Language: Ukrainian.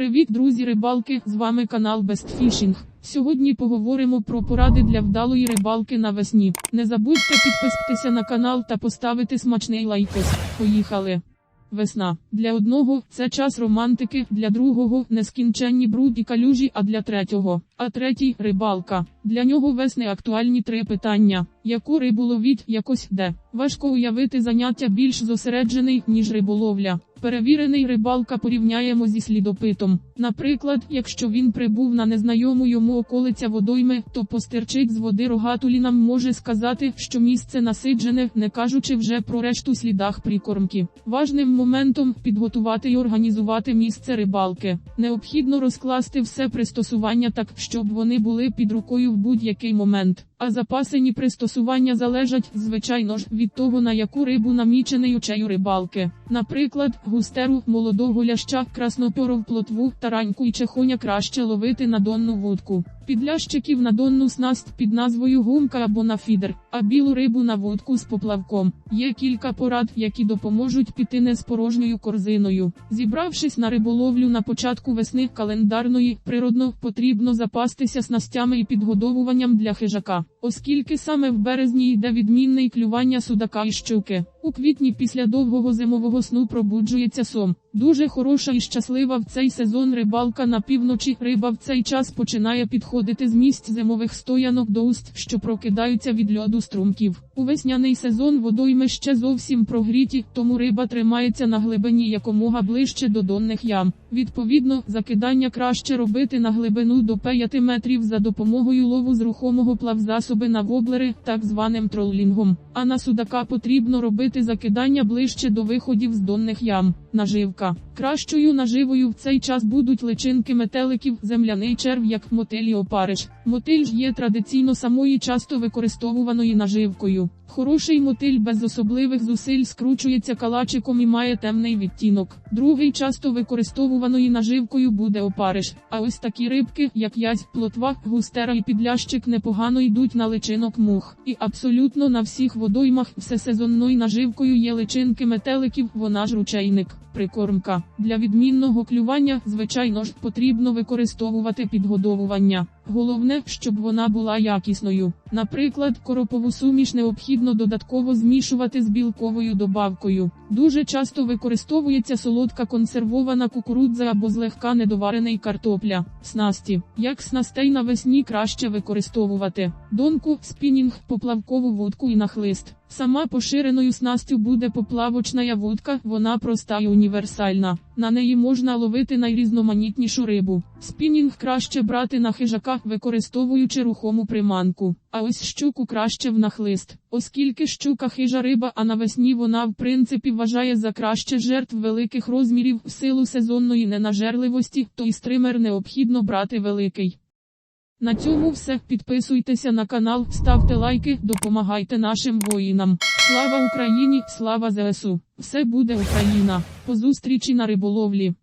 Привіт, друзі рибалки! З вами канал Best Fishing. Сьогодні поговоримо про поради для вдалої рибалки навесні. Не забудьте підписатися на канал та поставити смачний лайкос. Поїхали! Весна. Для одного це час романтики, для другого нескінченні бруд і калюжі, а для третього. А третій рибалка. Для нього весни актуальні три питання: яку рибу ловіть, якось де. Важко уявити заняття більш зосереджений, ніж риболовля. Перевірений рибалка порівняємо зі слідопитом. Наприклад, якщо він прибув на незнайому йому околиця водойми, то постерчить з води рогатулі нам може сказати, що місце насиджене, не кажучи вже про решту слідах прикормки. Важним моментом підготувати і організувати місце рибалки. Необхідно розкласти все пристосування так, щоб вони були під рукою в будь-який момент. А запасені пристосування залежать, звичайно ж, від того, на яку рибу намічений учею рибалки. Наприклад, густеру, молодого ляща, красноперов плотву, тараньку і чехоня краще ловити на донну вудку. Підлящиків на донну снасть під назвою гумка або на фідер, а білу рибу на вудку з поплавком. Є кілька порад, які допоможуть піти не з порожньою корзиною. Зібравшись на риболовлю на початку весни календарної, природно потрібно запастися снастями і підгодовуванням для хижака, оскільки саме в березні йде відмінне клювання судака і щуки. У квітні після довгого зимового сну пробуджується сом. Дуже хороша і щаслива в цей сезон рибалка на півночі. Риба в цей час починає підходити з місць зимових стоянок до уст, що прокидаються від льоду струмків. У весняний сезон водойми ще зовсім прогріті, тому риба тримається на глибині якомога ближче до донних ям. Відповідно, закидання краще робити на глибину до 5 метрів за допомогою лову з рухомого плавзасоби на воблери, так званим троллінгом. А на судака потрібно робити закидання ближче до виходів з донних ям. Наживка. Кращою наживою в цей час будуть личинки метеликів, земляний черв як мотиль і опариш. Мотиль ж є традиційно самою часто використовуваною наживкою. Хороший мотиль без особливих зусиль скручується калачиком і має темний відтінок. Другий часто використовуваною наживкою буде опариш. А ось такі рибки, як язь, плотва, густера і підлящик непогано йдуть на личинок мух. І абсолютно на всіх водоймах всесезонною наживкою є личинки метеликів, вона ж ручейник. Прикормка для відмінного клювання, звичайно ж, потрібно використовувати підгодовування. Головне, щоб вона була якісною. Наприклад, коропову суміш необхідно додатково змішувати з білковою добавкою. Дуже часто використовується солодка консервована кукурудза або злегка недоварений картопля. Снасті. Як снастей навесні краще використовувати донку, спінінг, поплавкову вудку і нахлист. Сама поширеною снастю буде поплавочна вудка, вона проста і універсальна. На неї можна ловити найрізноманітнішу рибу. Спінінг краще брати на хижака, використовуючи рухому приманку. А ось щуку краще в нахлист. Оскільки щука хижа риба, а навесні вона в принципі вважає за краще жертв великих розмірів в силу сезонної ненажерливості, то і стример необхідно брати великий. На цьому все. Підписуйтеся на канал, ставте лайки, допомагайте нашим воїнам. Слава Україні! Слава ЗСУ! Все буде Україна! По зустрічі на риболовлі!